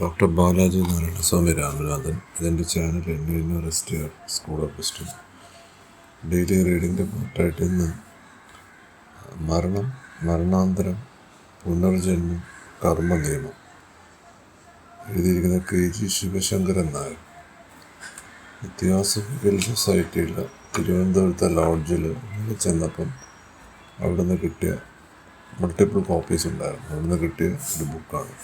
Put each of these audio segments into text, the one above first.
Doctor Balaji Narayanaswamy Ramanathan ഇതിന്റെ channel an university school of history daily റീഡിങ്ങിന്റെ പാർട്ടായിട്ട് ഇന്ന് മരണം മരണാന്തരം പുനർജന്മം കർമ്മ നിയമം. എഴുതിയിരിക്കുന്ന K G Sivasankaran Nair. Theosophical സൊസൈറ്റിയിൽ തിരുവനന്തപുരത്തെ ലോഡ്ജിൽ ചെന്നപ്പം അവിടുന്ന് കിട്ടിയ മൾട്ടിപ്പിൾ കോപ്പീസ് ഉണ്ടായിരുന്നു. അവിടുന്ന് കിട്ടിയ ഒരു ബുക്കാണ്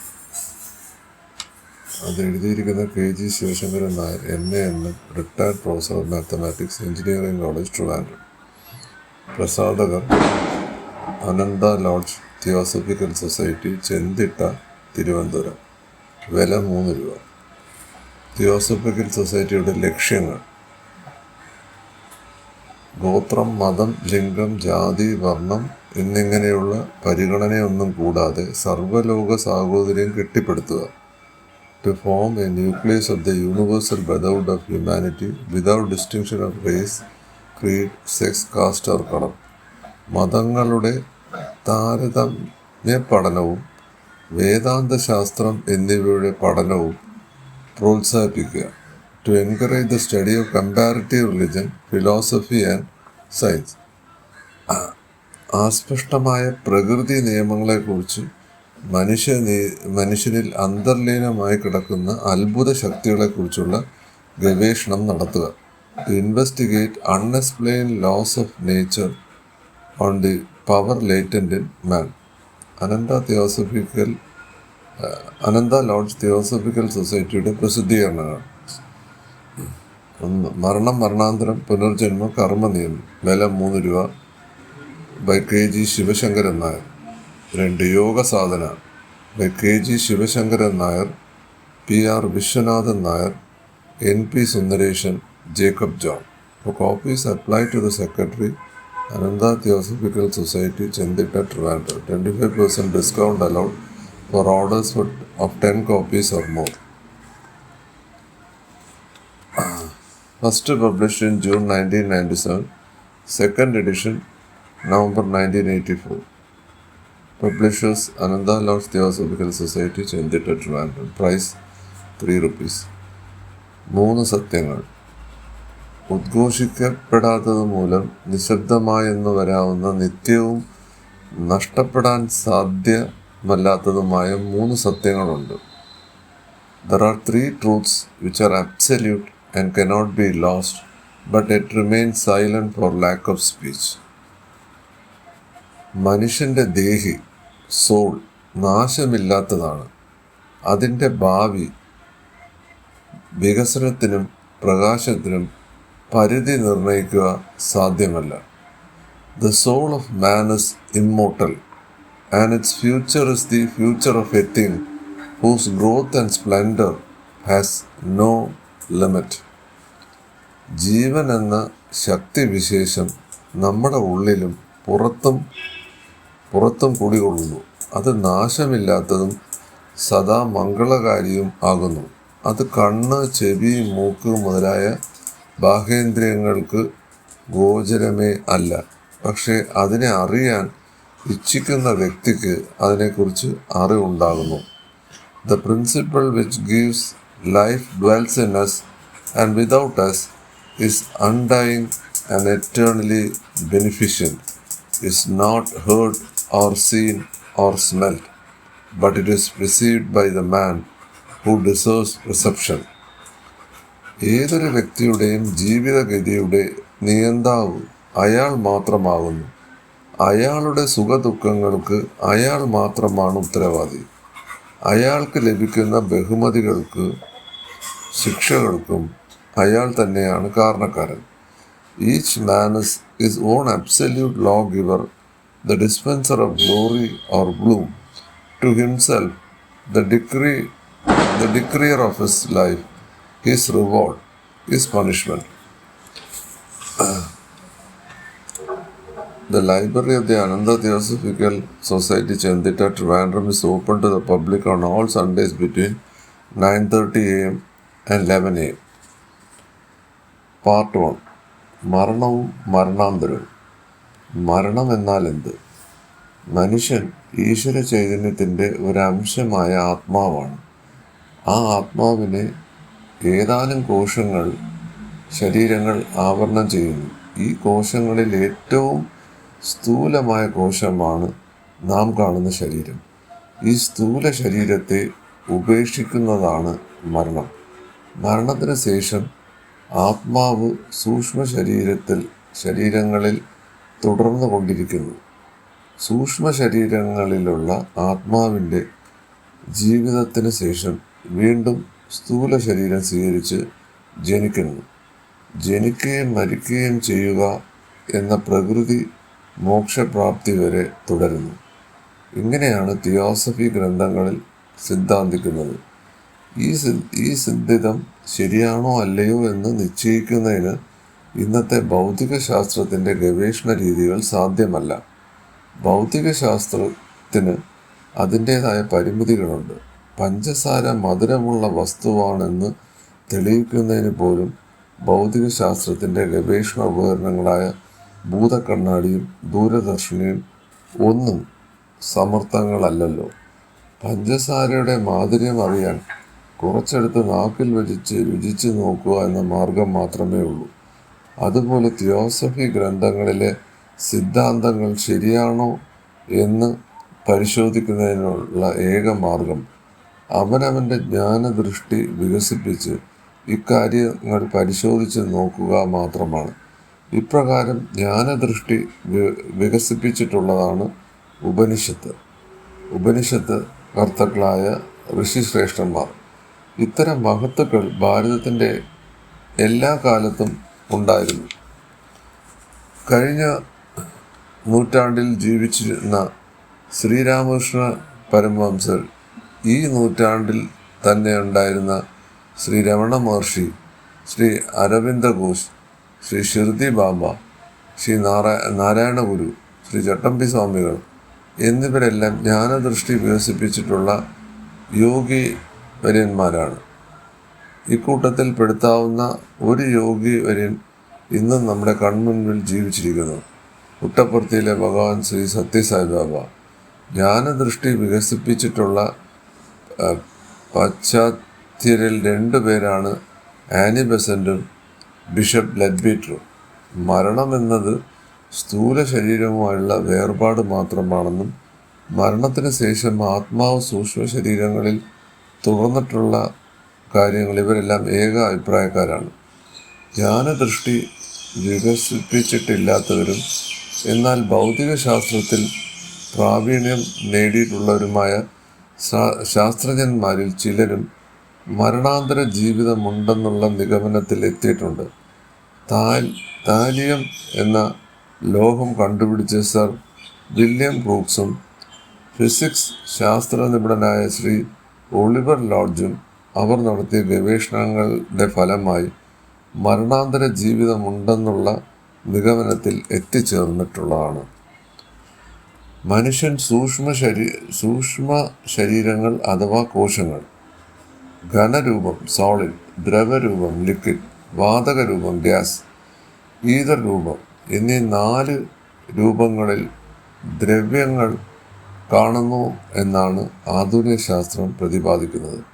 അത് എഴുതിയിരിക്കുന്ന K G Sivasankaran Nair M A M M retired professor of mathematics engineering college Trivandrum പ്രസാധകർ Anantha lodge theosophical society Chenthitta Thiruvananthapuram. വില മൂന്ന് രൂപ. തിയോസഫിക്കൽ സൊസൈറ്റിയുടെ ലക്ഷ്യങ്ങൾ. ഗോത്രം മതം ലിംഗം ജാതി വർണം എന്നിങ്ങനെയുള്ള പരിഗണനയൊന്നും കൂടാതെ സർവലോക സാഹോദര്യം കെട്ടിപ്പടുത്തുക. To form a nucleus of the universal brotherhood of humanity without distinction of race, creed, sex, caste or color. മതങ്ങളുടെ താരതമ്യ പഠനവും വേദാന്ത ശാസ്ത്രം എന്നിവയുടെ പഠനവും പ്രോത്സാഹിപ്പിക്കുക to encourage the study of comparative religion philosophy and science അസ്പഷ്ടമായ പ്രകൃതി നിയമങ്ങളെക്കുറിച്ച് മനുഷ്യ മനുഷ്യനിൽ അന്തർലീനമായി കിടക്കുന്ന അത്ഭുത ശക്തികളെക്കുറിച്ചുള്ള ഗവേഷണം നടത്തുക. To investigate unexplained laws of nature on the power latent in man Anantha theosophical Anantha lodge theosophical സൊസൈറ്റിയുടെ പ്രസിദ്ധീകരണങ്ങൾ. ഒന്ന് മരണം മരണാന്തരം പുനർജന്മ കർമ്മ നിയമം. വില മൂന്ന് രൂപ. By K G Sivasankaran Nair. രണ്ട് Yoga Sadhana K G Sivasankaran Nair P R Viswanathan Nair N P Sundaresan Jacob John. Copies apply to the secretary Anantha theosophical society Chenthitta Trivandrum twenty five percent discount allowed for orders food of ten copies or more first publish in June nineteen ninety seven second edition November nineteen eighty four Publishers Anantha lodge Theosophical society Chenthitta Trivandrum. Price three rupees മൂന്ന് സത്യങ്ങൾ. ഉദ്ഘോഷിക്കപ്പെടാത്തത് മൂലം നിശബ്ദമായെന്ന് വരാവുന്ന നിത്യവും നഷ്ടപ്പെടാൻ സാധ്യമല്ലാത്തതുമായ മൂന്ന് സത്യങ്ങളുണ്ട്. There are three truths which are absolute and cannot be lost but it remain silent for lack of speech മനുഷ്യന്റെ ദേഹി സോൾ നാശമില്ലാത്തതാണ്. അതിന്റെ ഭാവി വികസനത്തിനും പ്രകാശത്തിനും പരിധി നിർണയിക്കുക സാധ്യമല്ല. The soul of man is immortal and its future is the future of a thing whose growth and splendour has no limit ജീവൻ എന്ന ശക്തിവിശേഷം നമ്മുടെ ഉള്ളിലും പുറത്തും പുറത്തും കുടികൊള്ളുന്നു. അത് നാശമില്ലാത്തതും സദാ മംഗളകാരിയും ആകുന്നു. അത് കണ്ണ് ചെവി മൂക്ക് മുതലായ ബാഹേന്ദ്രിയങ്ങൾക്ക് ഗോചരമേ അല്ല. പക്ഷേ അതിനെ അറിയാൻ ഇച്ഛിക്കുന്ന വ്യക്തിക്ക് അതിനെക്കുറിച്ച് അറിവുണ്ടാകുന്നു. The principle which gives life dwells in us and without us is undying and eternally beneficent is not heard or seen or smelt, but it is received by the man who deserves reception. ഏതൊരു വ്യക്തിയുടെയും ജീവിതഗതിയുടെ നിയന്താവ് അയാൾ മാത്രമാകുന്നു. അയാളുടെ സുഖദുഃഖങ്ങൾക്ക് അയാൾ മാത്രമാണ് ഉത്തരവാദി. അയാൾക്ക് ലഭിക്കുന്ന ബഹുമതികൾക്ക് ശിക്ഷകൾക്കും അയാൾ തന്നെയാണ് കാരണക്കാരൻ. Each man is is own absolute law giver the dispenser of glory or bloom to himself the decree the decreer of his life his reward his punishment the library of the ananda theosophical society chandita trivandrum is open to the public on all sundays between 9:30 am and 11 am part one മരണവും മരണാന്തരവും മരണം എന്നാൽ എന്ത് മനുഷ്യൻ ഈശ്വര ചൈതന്യത്തിന്റെ ഒരംശമായ ആത്മാവാണ്. ആ ആത്മാവിനെ ഏതാനും കോശങ്ങൾ ശരീരങ്ങൾ ആവരണം ചെയ്യുന്നു. ഈ കോശങ്ങളിൽ ഏറ്റവും സ്ഥൂലമായ കോശമാണ് നാം കാണുന്ന ശരീരം. ഈ സ്ഥൂല ശരീരത്തെ ഉപേക്ഷിക്കുന്നതാണ് മരണം. മരണത്തിന് ശേഷം ആത്മാവ് സൂക്ഷ്മ ശരീരത്തിൽ ശരീരങ്ങളിൽ തുടർന്നു കൊണ്ടിരിക്കുന്നു. സൂക്ഷ്മ ശരീരങ്ങളിലുള്ള ആത്മാവിന്റെ ജീവിതത്തിന് ശേഷം വീണ്ടും സ്ഥൂല ശരീരം സ്വീകരിച്ച് ജനിക്കുന്നു. ജനിക്കുകയും മരിക്കുകയും ചെയ്യുക എന്ന പ്രകൃതി മോക്ഷപ്രാപ്തി വരെ തുടരുന്നു. ഇങ്ങനെയാണ് തിയോസഫി ഗ്രന്ഥങ്ങളിൽ സിദ്ധാന്തിക്കുന്നത്. ഈ ഈ സിദ്ധിതം ശരിയാണോ അല്ലയോ എന്ന് നിശ്ചയിക്കുന്നതിന് ഇന്നത്തെ ഭൗതിക ശാസ്ത്രത്തിന്റെ ഗവേഷണ രീതികൾ സാധ്യമല്ല. ഭൗതിക ശാസ്ത്രത്തിന് അതിന്റേതായ പരിമിതികളുണ്ട്. പഞ്ചസാര മധുരമുള്ള വസ്തുവാണെന്ന് തെളിയിക്കുന്നതിന് പോലും ഭൗതിക ശാസ്ത്രത്തിന്റെ ഗവേഷണ ഉപകരണങ്ങളായ ഭൂതക്കണ്ണാടിയും ദൂരദർശിനിയും ഒന്നും സമർത്ഥങ്ങളല്ലല്ലോ. പഞ്ചസാരയുടെ മാധുര്യം അറിയാൻ കുറച്ചെടുത്ത് നാക്കിൽ വെച്ച് രുചിച്ച് നോക്കുക എന്ന മാർഗം മാത്രമേ ഉള്ളൂ അതുപോലെ തിയോസഫി ഗ്രന്ഥങ്ങളിലെ സിദ്ധാന്തങ്ങൾ ശരിയാണോ എന്ന് പരിശോധിക്കുന്നതിനുള്ള ഏക മാർഗം അവനവന്റെ ജ്ഞാനദൃഷ്ടി വികസിപ്പിച്ച് ഇക്കാര്യങ്ങൾ പരിശോധിച്ച് നോക്കുക മാത്രമാണ്. ഇപ്രകാരം ജ്ഞാനദൃഷ്ടി വികസിപ്പിച്ചിട്ടുള്ളതാണ് ഉപനിഷത്ത്. ഉപനിഷത്ത് കർത്തക്കളായ ഋഷിശ്രേഷ്ഠന്മാർ. ഇത്തരം മഹത്തുക്കൾ ഭാരതത്തിന്റെ എല്ലാ കാലത്തും ഉണ്ടായിരുന്നു. കഴിഞ്ഞ നൂറ്റാണ്ടിൽ ജീവിച്ചിരുന്ന ശ്രീരാമകൃഷ്ണ പരമവംസർ ഈ നൂറ്റാണ്ടിൽ തന്നെ ഉണ്ടായിരുന്ന ശ്രീ രമണ മഹർഷി ശ്രീ അരവിന്ദ ഘോഷ് ശ്രീ ഷിർദി ബാബ ശ്രീ നാരായ നാരായണ ഗുരു ശ്രീ ചട്ടമ്പി സ്വാമികൾ എന്നിവരെല്ലാം ജ്ഞാനദൃഷ്ടി വികസിപ്പിച്ചിട്ടുള്ള യോഗി വര്യന്മാരാണ്. ഇക്കൂട്ടത്തിൽ പെടുത്താവുന്ന ഒരു യോഗി വരെയും ഇന്നും നമ്മുടെ കൺമുൻപിൽ ജീവിച്ചിരിക്കുന്നു. പുട്ടപ്പുറത്തിയിലെ ഭഗവാൻ ശ്രീ സത്യസായി ബാബ. ജ്ഞാനദൃഷ്ടി വികസിപ്പിച്ചിട്ടുള്ള പാശ്ചാത്യരിൽ രണ്ടു പേരാണ് ആനി ബെസന്റും ബിഷപ്പ് ലഡ്ബീറ്ററും. മരണമെന്നത് സ്ഥൂല ശരീരവുമായുള്ള വേർപാട് മാത്രമാണെന്നും മരണത്തിന് ശേഷം ആത്മാവ് സൂക്ഷ്മ ശരീരങ്ങളിൽ തുടർന്നിട്ടുള്ള കാര്യങ്ങൾ ഇവരെല്ലാം ഏക അഭിപ്രായക്കാരാണ്. ജ്ഞാനദൃഷ്ടി വികസിപ്പിച്ചിട്ടില്ലാത്തവരും എന്നാൽ ഭൗതിക ശാസ്ത്രത്തിൽ പ്രാവീണ്യം നേടിയിട്ടുള്ളവരുമായ ശാസ്ത്രജ്ഞന്മാരിൽ ചിലരും മരണാന്തര ജീവിതമുണ്ടെന്നുള്ള നിഗമനത്തിൽ എത്തിയിട്ടുണ്ട്. താൽ താലിയം എന്ന ലോഹം കണ്ടുപിടിച്ച സർ വില്യം ബ്രൂക്സും ഫിസിക്സ് ശാസ്ത്ര നിപുണനായ ശ്രീ ഒളിവർ ലോഡ്ജും അവർ നടത്തിയ ഗവേഷണങ്ങളുടെ ഫലമായി മരണാന്തര ജീവിതമുണ്ടെന്നുള്ള നിഗമനത്തിൽ എത്തിച്ചേർന്നിട്ടുള്ളതാണ്. മനുഷ്യൻ സൂക്ഷ്മ ശരീ സൂക്ഷ്മ ശരീരങ്ങൾ അഥവാ കോശങ്ങൾ ഘനരൂപം സോളിഡ് ദ്രവരൂപം ലിക്വിഡ് വാതകരൂപം ഗ്യാസ് ഈതർ രൂപം എന്നീ നാല് രൂപങ്ങളിൽ ദ്രവ്യങ്ങൾ കാണുന്നു എന്നാണ് ആധുനിക ശാസ്ത്രം പ്രതിപാദിക്കുന്നത്.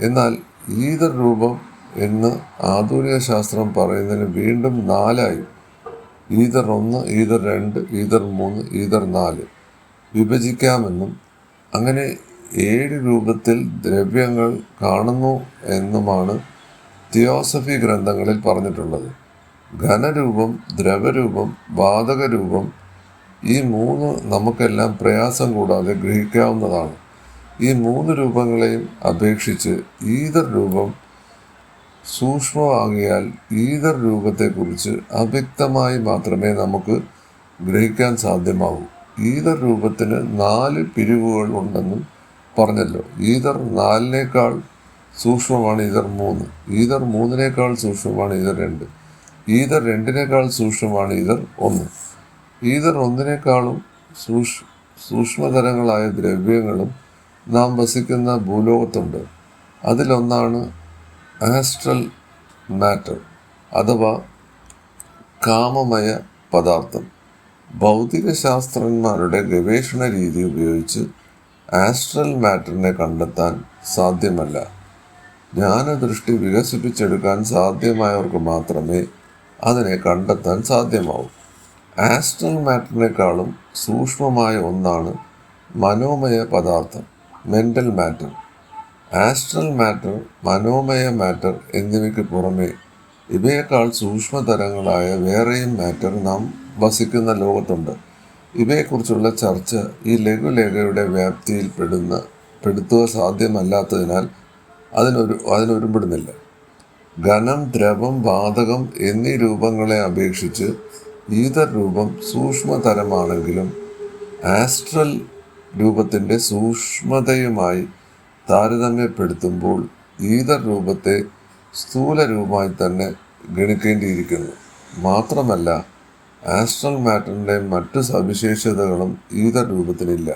എന്നാൽ ഈതർ രൂപം എന്ന് ആധുനിക ശാസ്ത്രം പറയുന്നതിന് വീണ്ടും നാലായി. ഈതർ ഒന്ന് ഈതർ രണ്ട് ഈതർ മൂന്ന് ഈതർ നാല്. വിഭജിക്കാമെന്നും അങ്ങനെ ഏഴ് രൂപത്തിൽ ദ്രവ്യങ്ങൾ കാണുന്നു എന്നുമാണ് തിയോസഫി ഗ്രന്ഥങ്ങളിൽ പറഞ്ഞിട്ടുള്ളത്. ഘനരൂപം ദ്രവരൂപം വാതകരൂപം ഈ മൂന്ന് നമുക്കെല്ലാം പ്രയാസം കൂടാതെ ഗ്രഹിക്കാവുന്നതാണ്. ഈ മൂന്ന് രൂപങ്ങളെയും അപേക്ഷിച്ച് ഈതർ രൂപം സൂക്ഷ്മമാകിയാൽ ഈതർ രൂപത്തെക്കുറിച്ച് അവ്യക്തമായി മാത്രമേ നമുക്ക് ഗ്രഹിക്കാൻ സാധ്യമാകൂ ഈതർ രൂപത്തിന് നാല് പിരിവുകൾ ഉണ്ടെന്നും പറഞ്ഞല്ലോ. ഈതർ നാലിനേക്കാൾ സൂക്ഷ്മമാണ് ഈതർ മൂന്ന്. ഈതർ മൂന്നിനേക്കാൾ സൂക്ഷ്മമാണ് ഈതർ രണ്ട്. ഈതർ രണ്ടിനേക്കാൾ സൂക്ഷ്മമാണ് ഈതർ ഒന്ന്. ഈതർ ഒന്നിനേക്കാളും സൂക്ഷ് സൂക്ഷ്മതരങ്ങളായ ദ്രവ്യങ്ങളും നാം വസിക്കുന്ന ഭൂലോകത്തുണ്ട്. അതിലൊന്നാണ് ആസ്ട്രൽ മാറ്റർ അഥവാ കാമമയ പദാർത്ഥം. ഭൗതിക ശാസ്ത്രജ്ഞന്മാരുടെ ഗവേഷണ രീതി ഉപയോഗിച്ച് ആസ്ട്രൽ മാറ്ററിനെ കണ്ടെത്താൻ സാധ്യമല്ല. ജ്ഞാനദൃഷ്ടി വികസിപ്പിച്ചെടുക്കാൻ സാധ്യമായവർക്ക് മാത്രമേ അതിനെ കണ്ടെത്താൻ സാധ്യമാവൂ. ആസ്ട്രൽ മാറ്ററിനേക്കാളും സൂക്ഷ്മമായ ഒന്നാണ് മനോമയ പദാർത്ഥം. മെന്റൽ മാറ്റർ ആസ്ട്രൽ മാറ്റർ മനോമയ മാറ്റർ എന്നിവയ്ക്ക് പുറമെ ഇവയേക്കാൾ സൂക്ഷ്മതരങ്ങളായ വേറെയും മാറ്റർ നാം വസിക്കുന്ന ലോകത്തുണ്ട്. ഇവയെക്കുറിച്ചുള്ള ചർച്ച ഈ ലഘുലേഖയുടെ വ്യാപ്തിയിൽ പെടുന്ന പെടുത്തുക സാധ്യമല്ലാത്തതിനാൽ അതിനൊരു അതിനൊരുപ്പെടുന്നില്ല ഘനം ദ്രവം വാതകം എന്നീ രൂപങ്ങളെ അപേക്ഷിച്ച് ഈതർ രൂപം സൂക്ഷ്മതരമാണെങ്കിലും ആസ്ട്രൽ രൂപത്തിന്റെ സൂക്ഷ്മതയുമായി താരതമ്യപ്പെടുത്തുമ്പോൾ ഈതർ രൂപത്തെ സ്ഥൂല രൂപമായി തന്നെ ഗണിക്കേണ്ടിയിരിക്കുന്നു. മാത്രമല്ല ആസ്ട്രൽ മാറ്ററിന്റെ മറ്റു സവിശേഷതകളും ഈതർ രൂപത്തിനില്ല.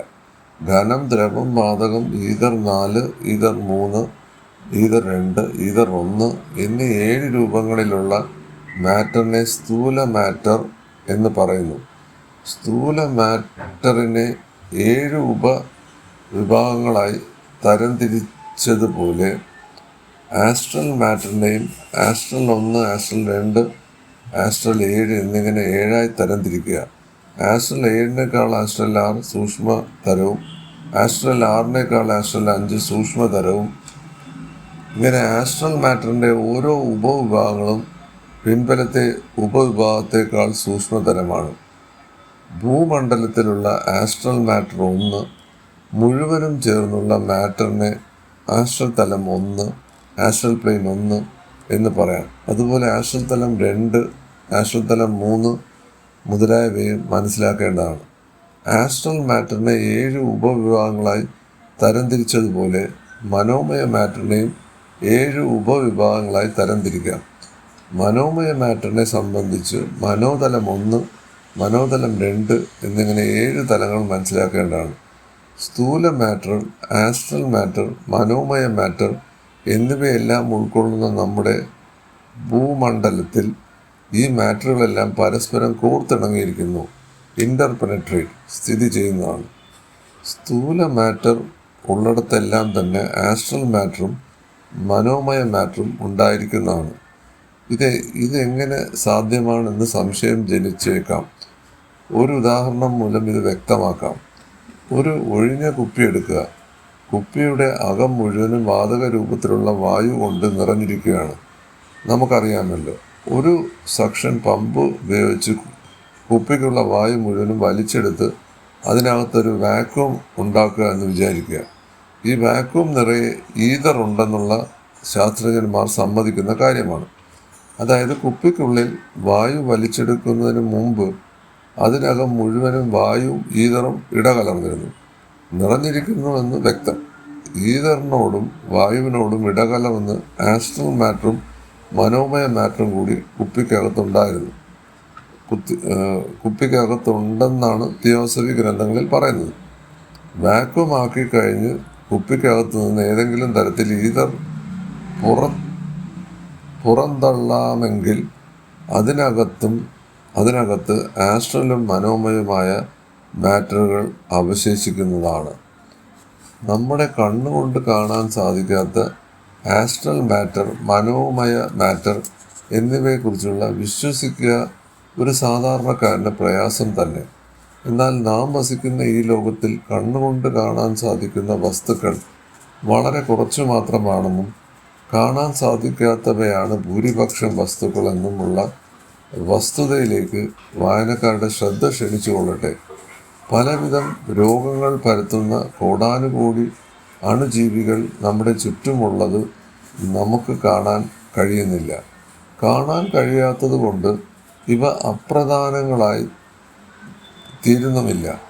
ഘനം ദ്രവം വാതകം ഈതർ നാല് ഈതർ മൂന്ന് ഈതർ രണ്ട് ഈതർ ഒന്ന് എന്നീ ഏഴ് രൂപങ്ങളിലുള്ള മാറ്ററിനെ സ്ഥൂല മാറ്റർ എന്ന് പറയുന്നു. സ്ഥൂല മാറ്ററിനെ ഏഴ് ഉപ വിഭാഗങ്ങളായി തരംതിരിച്ചതുപോലെ ആസ്ട്രൽ മാറ്ററിനെയും ആസ്ട്രൽ ഒന്ന് ആസ്ട്രൽ രണ്ട് ആസ്ട്രൽ ഏഴ് എന്നിങ്ങനെ ഏഴായി തരംതിരിക്കുക. ആസ്ട്രൽ ഏഴിനേക്കാൾ ആസ്ട്രൽ ആറ് സൂക്ഷ്മ തരവും ആസ്ട്രൽ ആറിനേക്കാൾ ആസ്ട്രൽ അഞ്ച് സൂക്ഷ്മ തരവും ഇങ്ങനെ ആസ്ട്രൽ മാറ്ററിന്റെ ഓരോ ഉപവിഭാഗങ്ങളും പിൻബലത്തെ ഉപവിഭാഗത്തേക്കാൾ സൂക്ഷ്മതരമാണ്. ഭൂമണ്ഡലത്തിലുള്ള ആസ്ട്രൽ മാറ്റർ ഒന്ന് മുഴുവനും ചേർന്നുള്ള മാറ്ററിനെ ആസ്ട്രൽ തലം ഒന്ന് ആസ്ട്രൽ പ്ലെയിൻ ഒന്ന് എന്ന് പറയാം. അതുപോലെ ആസ്ട്രൽ തലം രണ്ട് ആസ്ട്രൽ തലം മൂന്ന് മുതലായവയും മനസ്സിലാക്കേണ്ടതാണ്. ആസ്ട്രൽ മാറ്ററിനെ ഏഴ് ഉപവിഭാഗങ്ങളായി തരംതിരിച്ചതുപോലെ മനോമയ മാറ്ററിനെയും ഏഴ് ഉപവിഭാഗങ്ങളായി തരംതിരിക്കാം. മനോമയ മാറ്ററിനെ സംബന്ധിച്ച് മനോതലം ഒന്ന് മനോതലം രണ്ട് എന്നിങ്ങനെ ഏഴ് തലങ്ങൾ മനസ്സിലാക്കേണ്ടതാണ്. സ്ഥൂല മാറ്റർ ആസ്ട്രൽ മാറ്റർ മനോമയ മാറ്റർ എന്നിവയെല്ലാം ഉൾക്കൊള്ളുന്ന നമ്മുടെ ഭൂമണ്ഡലത്തിൽ ഈ മാറ്ററുകളെല്ലാം പരസ്പരം കോർത്തിണങ്ങിയിരിക്കുന്നു. ഇന്റർപെനട്രേറ്റ് സ്ഥിതി ചെയ്യുന്നതാണ്. സ്ഥൂല മാറ്റർ ഉള്ളിടത്തെല്ലാം തന്നെ ആസ്ട്രൽ മാറ്ററും മനോമയ മാറ്ററും ഉണ്ടായിരിക്കുന്നതാണ്. ഇത് ഇതെങ്ങനെ സാധ്യമാണെന്ന് സംശയം ജനിച്ചേക്കാം. ഒരു ഉദാഹരണം മൂലം ഇത് വ്യക്തമാക്കാം. ഒരു ഒഴിഞ്ഞ കുപ്പി എടുക്കുക. കുപ്പിയുടെ അകം മുഴുവനും വാതക രൂപത്തിലുള്ള വായു കൊണ്ട് നിറഞ്ഞിരിക്കുകയാണ്. നമുക്കറിയാമല്ലോ ഒരു സക്ഷൻ പമ്പ് ഉപയോഗിച്ച് കുപ്പിക്കുള്ള വായു മുഴുവനും വലിച്ചെടുത്ത് അതിനകത്തൊരു വാക്വം ഉണ്ടാക്കുക എന്ന് വിചാരിക്കുക. ഈ വാക്വം നിറയെ ഈതർ ഉണ്ടെന്നുള്ള ശാസ്ത്രജ്ഞന്മാർ സമ്മതിക്കുന്ന കാര്യമാണ്. അതായത് കുപ്പിക്കുള്ളിൽ വായു വലിച്ചെടുക്കുന്നതിന് മുമ്പ് അതിനകം മുഴുവനും വായും ഈതറും ഇടകലർന്നിരുന്നു. നിറഞ്ഞിരിക്കുന്നുവെന്ന് വ്യക്തം. ഈതറിനോടും വായുവിനോടും ഇടകലർന്ന് ആസ്ട്രൽ മാറ്ററും മനോമയ മാറ്ററും കൂടി കുപ്പിക്കകത്തുണ്ടായിരുന്നു. കുത്തി കുപ്പിക്കകത്തുണ്ടെന്നാണ് തിയോസഫി ഗ്രന്ഥങ്ങളിൽ പറയുന്നത്. വാക്വം ആക്കി കഴിഞ്ഞ് കുപ്പിക്കകത്ത് നിന്ന് ഏതെങ്കിലും തരത്തിൽ ഈതർ പുറ പുറന്തള്ളാമെങ്കിൽ അതിനകത്തും അതിനകത്ത് ആസ്ട്രലും മനോമയമായ മാറ്ററുകൾ അവശേഷിക്കുന്നതാണ്. നമ്മുടെ കണ്ണുകൊണ്ട് കാണാൻ സാധിക്കാത്ത ആസ്ട്രൽ മാറ്റർ മനോമയ മാറ്റർ എന്നിവയെക്കുറിച്ചുള്ള വിശ്വസിക്കുക ഒരു സാധാരണക്കാരന്റെ പ്രയാസം തന്നെ. എന്നാൽ നാം വസിക്കുന്ന ഈ ലോകത്തിൽ കണ്ണുകൊണ്ട് കാണാൻ സാധിക്കുന്ന വസ്തുക്കൾ വളരെ കുറച്ചു മാത്രമാണെന്നും കാണാൻ സാധിക്കാത്തവയാണ് ഭൂരിപക്ഷം വസ്തുക്കളെന്നുമുള്ള വസ്തുതയിലേക്ക് വായനക്കാരുടെ ശ്രദ്ധ ക്ഷണിച്ചുകൊള്ളട്ടെ. പലവിധം രോഗങ്ങൾ പരത്തുന്ന കോടാനുകോടി അണുജീവികൾ നമ്മുടെ ചുറ്റുമുള്ളത് നമുക്ക് കാണാൻ കഴിയുന്നില്ല. കാണാൻ കഴിയാത്തതുകൊണ്ട് ഇവ അപ്രധാനങ്ങളായി തീരുന്നുമില്ല.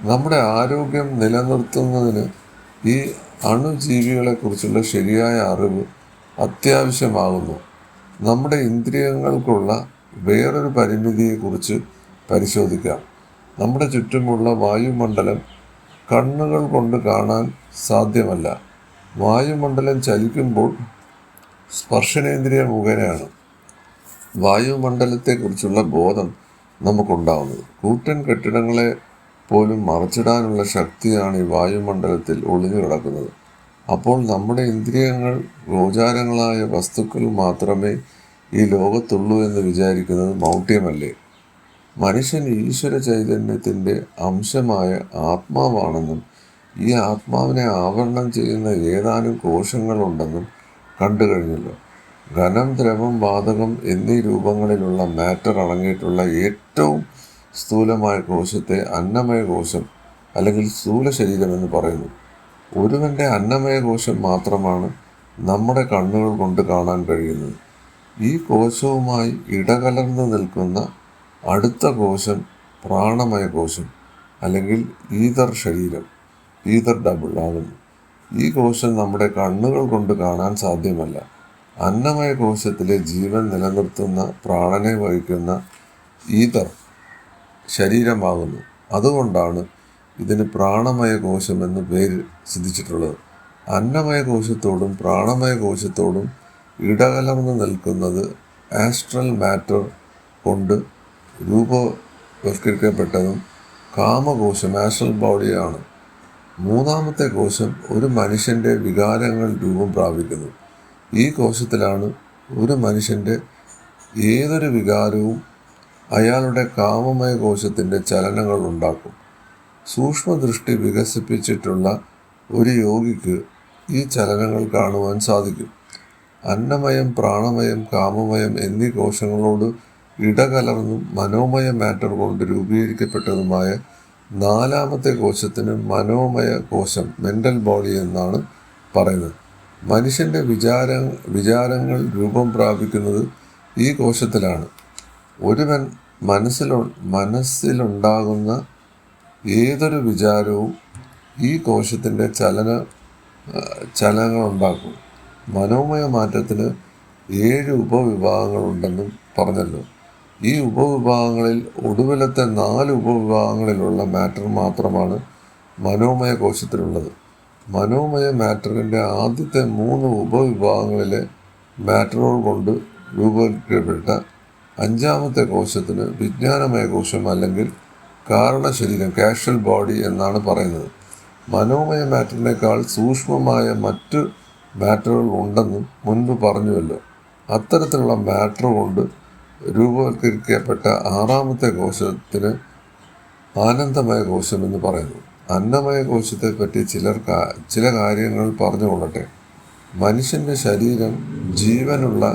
നമ്മുടെ ആരോഗ്യം നിലനിർത്തുന്നതിന് ഈ അണുജീവികളെക്കുറിച്ചുള്ള ശരിയായ അറിവ് അത്യാവശ്യമാകുന്നു. നമ്മുടെ ഇന്ദ്രിയങ്ങൾക്കുള്ള വേറൊരു പരിമിതിയെക്കുറിച്ച് പരിശോധിക്കാം. നമ്മുടെ ചുറ്റുമുള്ള വായുമണ്ഡലം കണ്ണുകൾ കൊണ്ട് കാണാൻ സാധ്യമല്ല. വായുമണ്ഡലം ചലിക്കുമ്പോൾ സ്പർശനേന്ദ്രിയ മുഖേനയാണ് വായുമണ്ഡലത്തെക്കുറിച്ചുള്ള ബോധം നമുക്കുണ്ടാവുന്നത്. കൂറ്റൻ കെട്ടിടങ്ങളെ പോലും മറച്ചിടാനുള്ള ശക്തിയാണ് ഈ വായുമണ്ഡലത്തിൽ ഒളിഞ്ഞു കിടക്കുന്നത്. അപ്പോൾ നമ്മുടെ ഇന്ദ്രിയങ്ങൾ ഗോചാരങ്ങളായ വസ്തുക്കൾ മാത്രമേ ഈ ലോകത്തുള്ളൂ എന്ന് വിചാരിക്കുന്നത് മൗഢ്യമല്ലേ? മനുഷ്യൻ ഈശ്വര ചൈതന്യത്തിന്റെ അംശമായ ആത്മാവാണെന്നും ഈ ആത്മാവിനെ ആവരണം ചെയ്യുന്ന ഏതാനും കോശങ്ങളുണ്ടെന്നും കണ്ടു കഴിഞ്ഞല്ലോ. ഘനം ദ്രവം വാതകം എന്നീ രൂപങ്ങളിലുള്ള മാറ്റർ അടങ്ങിയിട്ടുള്ള ഏറ്റവും സ്ഥൂലമായ കോശത്തെ അന്നമയ കോശം അല്ലെങ്കിൽ സ്ഥൂല ശരീരം എന്ന് പറയുന്നു. ഒരുവന്റെ അന്നമയ കോശം മാത്രമാണ് നമ്മുടെ കണ്ണുകൾ കൊണ്ട് കാണാൻ കഴിയുന്നത്. ഈ കോശവുമായി ഇടകലർന്ന് നിൽക്കുന്ന അടുത്ത കോശം പ്രാണമയ കോശം അല്ലെങ്കിൽ ഈതർ ശരീരം ഈതർ ഡബിൾ ആകുന്നു. ഈ കോശം നമ്മുടെ കണ്ണുകൾ കൊണ്ട് കാണാൻ സാധ്യമല്ല. അന്നമയ കോശത്തിലെ ജീവൻ നിലനിർത്തുന്ന പ്രാണനെ വഹിക്കുന്ന ഈതർ ശരീരമാകുന്നു. അതുകൊണ്ടാണ് ഇതിന് പ്രാണമയ കോശം എന്ന് പേര് സിദ്ധിച്ചിട്ടുള്ളത്. അന്നമയ കോശത്തോടും പ്രാണമയ കോശത്തോടും ഇടകലർന്ന് നിൽക്കുന്നത് ആസ്ട്രൽ മാറ്റർ കൊണ്ട് രൂപവൽക്കരിക്കപ്പെട്ടതും കാമകോശം ആസ്ട്രൽ ബോഡിയാണ്. മൂന്നാമത്തെ കോശം ഒരു മനുഷ്യന്റെ വികാരങ്ങൾ രൂപം പ്രാപിക്കുന്നു. ഈ കോശത്തിലാണ് ഒരു മനുഷ്യന്റെ ഏതൊരു വികാരവും അയാളുടെ കാമമയ കോശത്തിന്റെ ചലനങ്ങൾ ഉണ്ടാക്കും. സൂക്ഷ്മദൃഷ്ടി വികസിപ്പിച്ചിട്ടുള്ള ഒരു യോഗിക്ക് ഈ ചലനങ്ങൾ കാണുവാൻ സാധിക്കും. അന്നമയം പ്രാണമയം കാമമയം എന്നീ കോശങ്ങളോട് ഇടകലർന്നും മനോമയ മാറ്റർ കൊണ്ട് രൂപീകരിക്കപ്പെട്ടതുമായ നാലാമത്തെ കോശത്തിന് മനോമയ കോശം മെന്റൽ ബോഡി എന്നാണ് പറയുന്നത്. മനുഷ്യന്റെ വിചാര വിചാരങ്ങൾ രൂപം പ്രാപിക്കുന്നത് ഈ കോശത്തിലാണ്. ഒരുവൻ മനസ്സിലു മനസ്സിലുണ്ടാകുന്ന ഏതൊരു വിചാരവും ഈ കോശത്തിന്റെ ചലന ചലനങ്ങളുണ്ടാക്കും. മനോമയ മാറ്റത്തിന് ഏഴ് ഉപവിഭാഗങ്ങളുണ്ടെന്നും പറഞ്ഞല്ലോ. ഈ ഉപവിഭാഗങ്ങളിൽ ഒടുവിലത്തെ നാല് ഉപവിഭാഗങ്ങളിലുള്ള മാറ്റർ മാത്രമാണ് മനോമയ കോശത്തിലുള്ളത്. മനോമയ മാറ്ററിന്റെ ആദ്യത്തെ മൂന്ന് ഉപവിഭാഗങ്ങളിലെ മാറ്ററുകൾ കൊണ്ട് രൂപീകരിക്കപ്പെട്ട അഞ്ചാമത്തെ കോശത്തിന് വിജ്ഞാനമയ കോശം അല്ലെങ്കിൽ കാരണശരീരം കാഷ്വൽ ബോഡി എന്നാണ് പറയുന്നത്. മനോമയ മാറ്ററിനേക്കാൾ സൂക്ഷ്മമായ മറ്റ് മാറ്ററുകൾ ഉണ്ടെന്നും മുൻപ് പറഞ്ഞുവല്ലോ. അത്തരത്തിലുള്ള മാറ്റർ കൊണ്ട് രൂപവൽക്കരിക്കപ്പെട്ട ആറാമത്തെ കോശത്തിന് ആനന്ദമയ കോശമെന്ന് പറയുന്നു. അന്നമയ കോശത്തെ പറ്റി ചിലർ ചില കാര്യങ്ങൾ പറഞ്ഞുകൊള്ളട്ടെ. മനുഷ്യന്റെ ശരീരം ജീവനുള്ള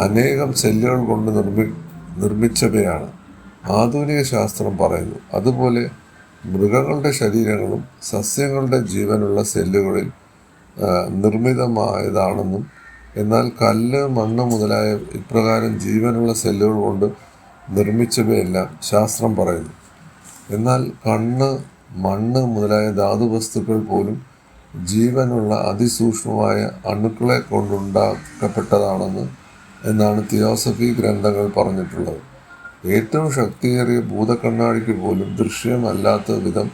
അനേകം സെല്ലുകൾ കൊണ്ട് നിർമ്മി നിർമ്മിച്ചവയാണ്. ആധുനിക ശാസ്ത്രം പറയുന്നു. അതുപോലെ മൃഗങ്ങളുടെ ശരീരങ്ങളും സസ്യങ്ങളുടെ ജീവനുള്ള സെല്ലുകളിൽ നിർമ്മിതമായതാണെന്നും എന്നാൽ കല്ല് മണ്ണ് മുതലായ ഇപ്രകാരം ജീവനുള്ള സെല്ലുകൾ കൊണ്ട് നിർമ്മിച്ചവയെല്ലാം ശാസ്ത്രം പറയുന്നു. എന്നാൽ കണ്ണ് മണ്ണ് മുതലായ ധാതുവസ്തുക്കൾ പോലും ജീവനുള്ള അതിസൂക്ഷ്മമായ അണുക്കളെ കൊണ്ടുണ്ടാക്കപ്പെട്ടതാണെന്ന് എന്നാണ് തിയോസഫി ഗ്രന്ഥങ്ങൾ പറഞ്ഞിട്ടുള്ളത്. ഏറ്റവും ശക്തിയേറിയ ഭൂതക്കണ്ണാടിക്ക് പോലും ദൃശ്യമല്ലാത്ത വിധം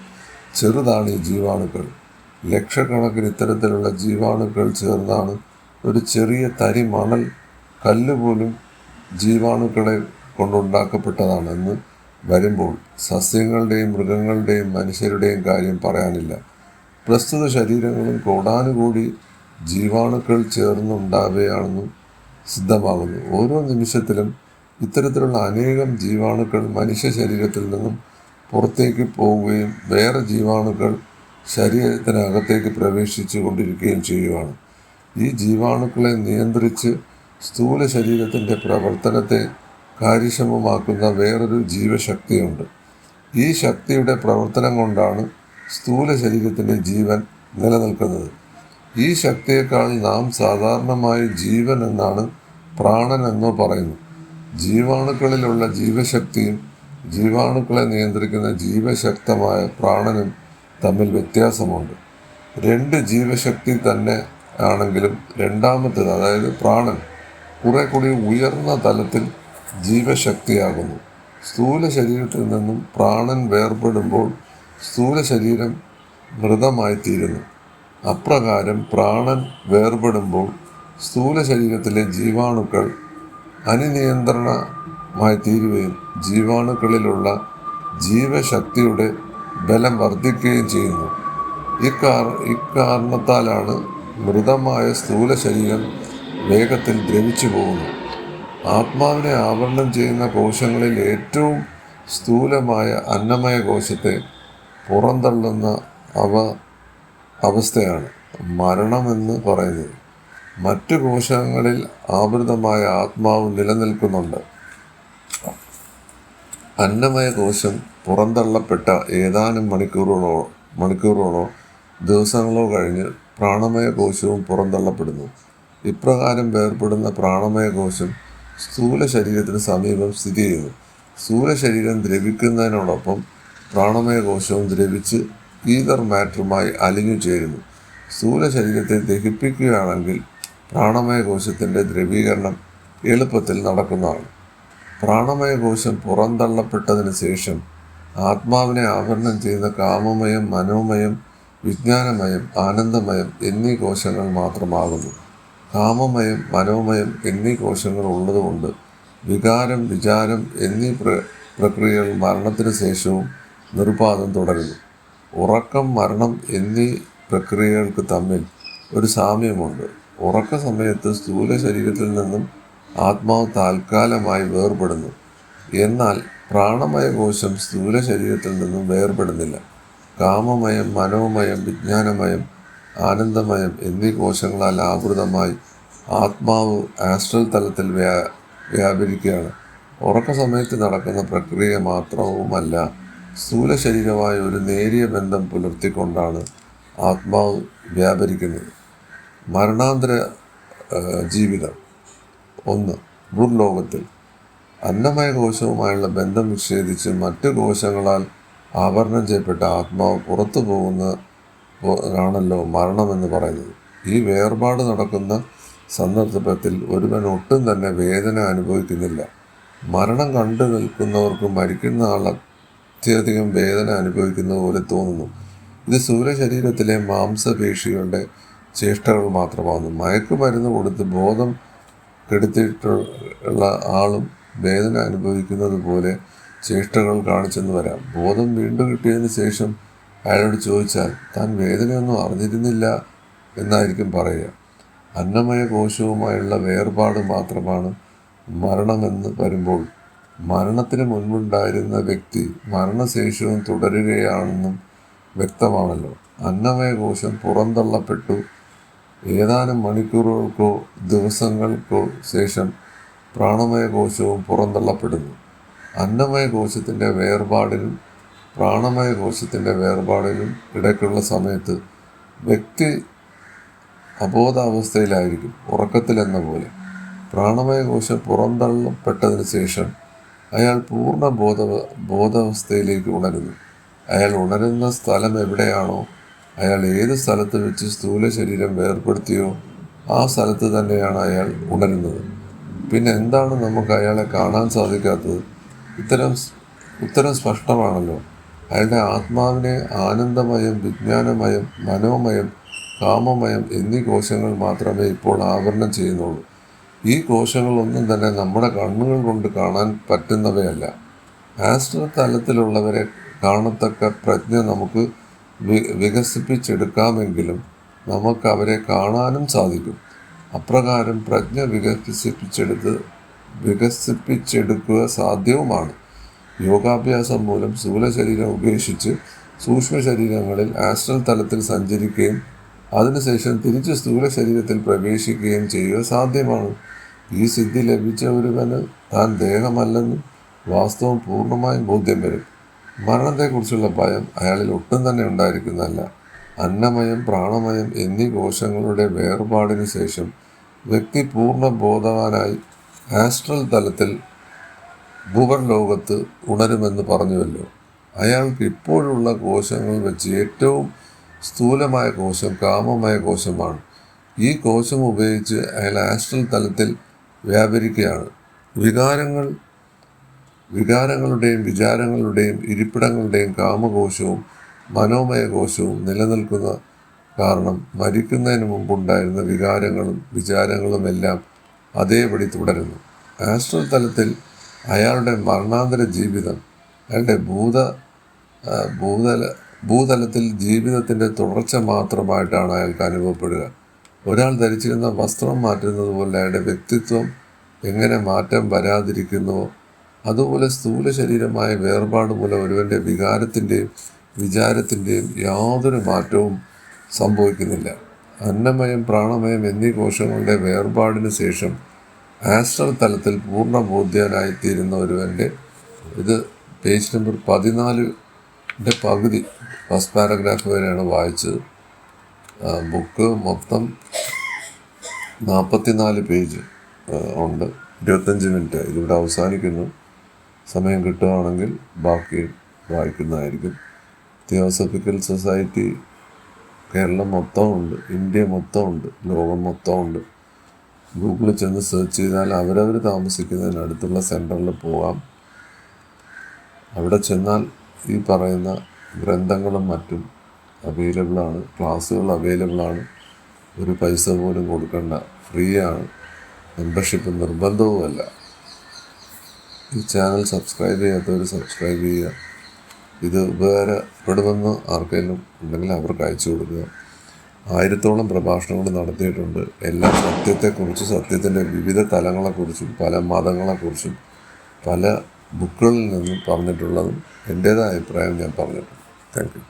ചെറുതാണ് ഈ ജീവാണുക്കൾ. ലക്ഷക്കണക്കിന് ഇത്തരത്തിലുള്ള ജീവാണുക്കൾ ചേർന്നാണ് ഒരു ചെറിയ തരി മണൽ കല്ല് പോലും ജീവാണുക്കളെ കൊണ്ടുണ്ടാക്കപ്പെട്ടതാണെന്ന് വരുമ്പോൾ സസ്യങ്ങളുടെയും മൃഗങ്ങളുടെയും മനുഷ്യരുടെയും കാര്യം പറയാനില്ല. പ്രസ്തുത ശരീരങ്ങളും കോടാനുകൂടി ജീവാണുക്കൾ ചേർന്നുണ്ടാവുകയാണെന്നും സിദ്ധമാകുന്നു. ഓരോ നിമിഷത്തിലും ഇത്തരത്തിലുള്ള അനേകം ജീവാണുക്കൾ മനുഷ്യ ശരീരത്തിൽ നിന്നും പുറത്തേക്ക് പോവുകയും വേറെ ജീവാണുക്കൾ ശരീരത്തിനകത്തേക്ക് പ്രവേശിച്ചു കൊണ്ടിരിക്കുകയും ചെയ്യുകയാണ് ഈ ജീവാണുക്കളെ നിയന്ത്രിച്ച് സ്ഥൂല ശരീരത്തിന്റെ പ്രവർത്തനത്തെ കാര്യക്ഷമമാക്കുന്ന വേറൊരു ജീവശക്തിയുണ്ട്. ഈ ശക്തിയുടെ പ്രവർത്തനം കൊണ്ടാണ് സ്ഥൂല ശരീരത്തിന്റെ ജീവൻ നിലനിൽക്കുന്നത്. ഈ ശക്തിയേക്കാൾ നാം സാധാരണമായി ജീവൻ എന്നാണ് പ്രാണൻ എന്നോ പറയുന്നു. ജീവാണുക്കളിലുള്ള ജീവശക്തിയും ജീവാണുക്കളെ നിയന്ത്രിക്കുന്ന ജീവശക്തമായ പ്രാണനും തമ്മിൽ വ്യത്യാസമുണ്ട്. രണ്ട് ജീവശക്തി തന്നെ ആണെങ്കിലും രണ്ടാമത്തേത് അതായത് പ്രാണൻ കുറെ കൂടി ഉയർന്ന തലത്തിൽ ജീവശക്തിയാകുന്നു. സ്ഥൂല ശരീരത്തിൽ നിന്നും പ്രാണൻ വേർപെടുമ്പോൾ സ്ഥൂല ശരീരം മൃതമായിത്തീരുന്നു. അപ്രകാരം പ്രാണൻ വേർപെടുമ്പോൾ സ്ഥൂല ശരീരത്തിലെ ജീവാണുക്കൾ അനിനിയന്ത്രണമായി തീരുകയും ജീവാണുക്കളിലുള്ള ജീവശക്തിയുടെ ബലം വർദ്ധിക്കുകയും ചെയ്യുന്നു. ഇക്കാർ ഇക്കാരണത്താലാണ് മൃതമായ സ്ഥൂല ശരീരം വേഗത്തിൽ ദ്രവിച്ചു പോകുന്നു ആത്മാവിനെ ആവരണം ചെയ്യുന്ന കോശങ്ങളിൽ ഏറ്റവും സ്ഥൂലമായ അന്നമയ കോശത്തെ പുറന്തള്ളുന്ന അവ അവസ്ഥയാണ് മരണമെന്ന് പറയുന്നത്. മറ്റു കോശങ്ങളിൽ ആവൃതമായ ആത്മാവ് നിലനിൽക്കുന്നുണ്ട്. അന്നമയ കോശം പുറന്തള്ളപ്പെട്ട ഏതാനും മണിക്കൂറുകളോ മണിക്കൂറുകളോ ദിവസങ്ങളോ കഴിഞ്ഞ് പ്രാണമയ കോശവും പുറന്തള്ളപ്പെടുന്നു. ഇപ്രകാരം വേർപെടുന്ന പ്രാണമയ കോശം സ്ഥൂല ശരീരത്തിന് സമീപം സ്ഥിതി ചെയ്യുന്നു സ്ഥൂല ശരീരം ദ്രവിക്കുന്നതിനോടൊപ്പം പ്രാണമയ കോശവും ദ്രവിച്ച് ഈതർ മാറ്ററുമായി അലിഞ്ഞു ചേരുന്നു. സ്ഥൂല ശരീരത്തെ ദഹിപ്പിക്കുകയാണെങ്കിൽ പ്രാണമയ കോശത്തിന്റെ ദ്രവീകരണം എളുപ്പത്തിൽ നടക്കുന്നതാണ്. പ്രാണമയ കോശം പുറന്തള്ളപ്പെട്ടതിന് ശേഷം ആത്മാവിനെ ആവരണം ചെയ്യുന്ന കാമമയം മനോമയം വിജ്ഞാനമയം ആനന്ദമയം എന്നീ കോശങ്ങൾ മാത്രമാകുന്നു. കാമമയം മനോമയം എന്നീ കോശങ്ങൾ ഉള്ളതുകൊണ്ട് വികാരം വിചാരം എന്നീ പ്ര പ്രക്രിയകൾ മരണത്തിന് ശേഷവും നിർബാധം തുടരുന്നു. ഉറക്കം മരണം എന്നീ പ്രക്രിയകൾക്ക് തമ്മിൽ ഒരു സാമ്യമുണ്ട്. ഉറക്ക സമയത്ത് സ്ഥൂല ശരീരത്തിൽ നിന്നും ആത്മാവ് താൽക്കാലമായി വേർപെടുന്നു. എന്നാൽ പ്രാണമയ കോശം സ്ഥൂല ശരീരത്തിൽ നിന്നും വേർപെടുന്നില്ല. കാമമയം മനോമയം വിജ്ഞാനമയം ആനന്ദമയം എന്നീ കോശങ്ങളാൽ ആവൃതമായി ആത്മാവ് ആസ്ട്രൽ തലത്തിൽ വ്യാ വ്യാപരിക്കുകയാണ്. ഉറക്ക സമയത്ത് നടക്കുന്ന പ്രക്രിയ മാത്രവുമല്ല സ്ഥൂല ശരീരമായ ഒരു നേരിയ ബന്ധം പുലർത്തിക്കൊണ്ടാണ് ആത്മാവ് വ്യാപരിക്കുന്നത്. മരണാന്തര ജീവിതം. ഒന്ന് ഭൂലോകത്തിൽ. അന്നമയ കോശവുമായുള്ള ബന്ധം വിച്ഛേദിച്ച് മറ്റ് കോശങ്ങളാൽ ആവരണം ചെയ്യപ്പെട്ട ആത്മാവ് പുറത്തു പോകുന്ന ആണല്ലോ മരണമെന്ന് പറയുന്നത്. ഈ വേർപാട് നടക്കുന്ന സന്ദർഭത്തിൽ ഒരുവൻ ഒട്ടും തന്നെ വേദന അനുഭവിക്കുന്നില്ല. മരണം കണ്ടു നിൽക്കുന്നവർക്ക് മരിക്കുന്ന ആൾ അത്യധികം വേദന അനുഭവിക്കുന്നത് പോലെ തോന്നുന്നു. ഇത് സൂര്യശരീരത്തിലെ മാംസപേശികളുടെ ചേഷ്ടകൾ മാത്രമാകുന്നു മയക്കുമരുന്ന് കൊടുത്ത് ബോധം കെടുത്തിട്ടുള്ള ആളും വേദന അനുഭവിക്കുന്നത് പോലെ ചേഷ്ടകൾ കാണിച്ചെന്ന് വരാം. ബോധം വീണ്ടും കിട്ടിയതിന് ശേഷം അയാളോട് ചോദിച്ചാൽ താൻ വേദനയൊന്നും അറിഞ്ഞിരുന്നില്ല എന്നായിരിക്കും പറയുക. അന്നമയ കോശവുമായുള്ള വേർപാട് മാത്രമാണ് മരണമെന്ന് വരുമ്പോൾ. മരണത്തിന് മുൻപുണ്ടായിരുന്ന വ്യക്തി മരണശേഷവും തുടരുകയാണെന്നും വ്യക്തമാണല്ലോ. അന്നമയ കോശം പുറന്തള്ളപ്പെട്ടു. ഏതാനും മണിക്കൂറുകൾക്കോ ദിവസങ്ങൾക്കോ ശേഷം പ്രാണമയ കോശവും പുറന്തള്ളപ്പെടുന്നു. അന്നമയ കോശത്തിന്റെ വേർപാടിലും പ്രാണമയ കോശത്തിന്റെ വേർപാടിലും ഇടയ്ക്കുള്ള സമയത്ത് വ്യക്തി അബോധാവസ്ഥയിലായിരിക്കും ഉറക്കത്തിലെന്ന പോലെ. പ്രാണമയ കോശം പുറന്തള്ളപ്പെട്ടതിന് ശേഷം അയാൾ പൂർണ ബോധ ബോധാവസ്ഥയിലേക്ക് ഉണരുന്നു. അയാൾ ഉണരുന്ന സ്ഥലം എവിടെയാണോ അയാൾ ഏത് സ്ഥലത്ത് വെച്ച് സ്ഥൂല ശരീരം വേർപ്പെടുത്തിയോ ആ സ്ഥലത്ത് തന്നെയാണ് അയാൾ ഉണരുന്നത്. പിന്നെ എന്താണ് നമുക്ക് അയാളെ കാണാൻ സാധിക്കാത്തത്? ഇത്തരം ഉത്തരം സ്പഷ്ടമാണല്ലോ. അയാളുടെ ആത്മാവിനെ ആനന്ദമയം വിജ്ഞാനമയം മനോമയം കാമമയം എന്നീ കോശങ്ങൾ മാത്രമേ ഇപ്പോൾ ആവരണം ചെയ്യുന്നുള്ളൂ. ഈ കോശങ്ങളൊന്നും തന്നെ നമ്മുടെ കണ്ണുകൾ കൊണ്ട് കാണാൻ പറ്റുന്നവയല്ല. ആസ്ട്ര തലത്തിലുള്ളവരെ കാണത്തക്ക പ്രജ്ഞ നമുക്ക് വികസിപ്പിച്ചെടുക്കാമെങ്കിലും നമുക്ക് അവരെ കാണാനും സാധിക്കും. അപ്രകാരം പ്രജ്ഞ വികസിപ്പിച്ചെടുത്ത് വികസിപ്പിച്ചെടുക്കുക സാധ്യവുമാണ്. യോഗാഭ്യാസം മൂലം സ്ഥൂല ശരീരം ഉപേക്ഷിച്ച് സൂക്ഷ്മ ശരീരങ്ങളിൽ ആസ്ട്രൽ തലത്തിൽ സഞ്ചരിക്കുകയും അതിനുശേഷം തിരിച്ച് സ്ഥൂല ശരീരത്തിൽ പ്രവേശിക്കുകയും ചെയ്യുക സാധ്യമാണ്. ഈ സിദ്ധി ലഭിച്ച ഒരുവന് താൻ ദേഹമല്ലെന്നും വാസ്തവം പൂർണമായും ബോധ്യം വരും. മരണത്തെക്കുറിച്ചുള്ള ഭയം അയാളിൽ ഒട്ടും തന്നെ ഉണ്ടായിരിക്കുന്നതല്ല. അന്നമയം പ്രാണമയം എന്നീ കോശങ്ങളുടെ വേർപാടിന് ശേഷം വ്യക്തി പൂർണ ബോധവാനായി ആസ്ട്രൽ തലത്തിൽ ഭൂവർലോകത്ത് ഉണരുമെന്ന് പറഞ്ഞുവല്ലോ. അയാൾക്ക് ഇപ്പോഴുള്ള കോശങ്ങൾ വെച്ച് ഏറ്റവും സ്ഥൂലമായ കോശം കാമമായ കോശമാണ്. ഈ കോശം ഉപയോഗിച്ച് അയാൾ ആസ്ട്രൽ തലത്തിൽ വ്യാപരിക്കുകയാണ്. വികാരങ്ങൾ വികാരങ്ങളുടെയും വിചാരങ്ങളുടെയും ഇരിപ്പിടങ്ങളുടെയും കാമകോശവും മനോമയ കോശവും നിലനിൽക്കുന്ന കാരണം മരിക്കുന്നതിന് മുമ്പുണ്ടായിരുന്ന വികാരങ്ങളും വിചാരങ്ങളും എല്ലാം അതേപടി തുടരുന്നു. ആസ്ട്രൽ തലത്തിൽ അയാളുടെ മരണാന്തര ജീവിതം അയാളുടെ ഭൂത ഭൂതല ഭൂതലത്തിൽ ജീവിതത്തിന്റെ തുടർച്ച മാത്രമായിട്ടാണ് അയാൾക്ക് അനുഭവപ്പെടുക. ഒരാൾ ധരിച്ചിരുന്ന വസ്ത്രം മാറ്റുന്നത് പോലെ അയാളുടെ വ്യക്തിത്വം എങ്ങനെ മാറ്റം വരാതിരിക്കുന്നുവോ അതുപോലെ സ്ഥൂല ശരീരമായ വേർപാട് മൂലം ഒരുവന്റെ വികാരത്തിന്റെയും വിചാരത്തിന്റെയും യാതൊരു മാറ്റവും സംഭവിക്കുന്നില്ല. അന്നമയം പ്രാണമയം എന്നീ കോശങ്ങളുടെ വേർപാടിന് ശേഷം ആസ്ട്രൽ തലത്തിൽ പൂർണ ബോധ്യനായിത്തീരുന്ന ഒരുവന്റെ ഇത് പേജ് നമ്പർ പതിനാലിന്റെ പകുതി ഫസ്റ്റ് പാരഗ്രാഫ് വരെയാണ് വായിച്ചത്. ബുക്ക് മൊത്തം നാൽപ്പത്തിനാല് പേജ് ഉണ്ട്. ഇരുപത്തഞ്ച് മിനിറ്റ് ഇതിവിടെ അവസാനിക്കുന്നു. സമയം കിട്ടുകയാണെങ്കിൽ ബാക്കി വായിക്കുന്നതായിരിക്കും. തിയോസഫിക്കൽ സൊസൈറ്റി കേരളം മൊത്തമുണ്ട് ഇന്ത്യ മൊത്തമുണ്ട് ലോകം മൊത്തമുണ്ട്. ഗൂഗിളിൽ ചെന്ന് സെർച്ച് ചെയ്താൽ അവരവർ താമസിക്കുന്നതിനടുത്തുള്ള സെന്ററിൽ പോകാം അവിടെ ചെന്നാൽ ഈ പറയുന്ന ഗ്രന്ഥങ്ങളും മറ്റും അവൈലബിളാണ് ക്ലാസ്സുകൾ അവൈലബിളാണ് ഒരു പൈസ പോലും കൊടുക്കേണ്ട ഫ്രീ ആണ്. മെമ്പർഷിപ്പ് നിർബന്ധവുമല്ല. ഈ ചാനൽ സബ്സ്ക്രൈബ് ചെയ്യാത്തവർ സബ്സ്ക്രൈബ് ചെയ്യുക. ഇത് ഉപകാരപ്പെടുമെന്ന് ആർക്കെങ്കിലും ഉണ്ടെങ്കിൽ അവർക്ക് അയച്ചു കൊടുക്കുക. ആയിരത്തോളം പ്രഭാഷണങ്ങൾ നടത്തിയിട്ടുണ്ട്. എല്ലാ സത്യത്തെക്കുറിച്ചും സത്യത്തിന്റെ വിവിധ തലങ്ങളെക്കുറിച്ചും പല മതങ്ങളെക്കുറിച്ചും പല ബുക്കുകളിൽ നിന്നും പറഞ്ഞിട്ടുള്ളതും എന്റേതായ അഭിപ്രായം ഞാൻ പറഞ്ഞിട്ടുണ്ട്. Thank you.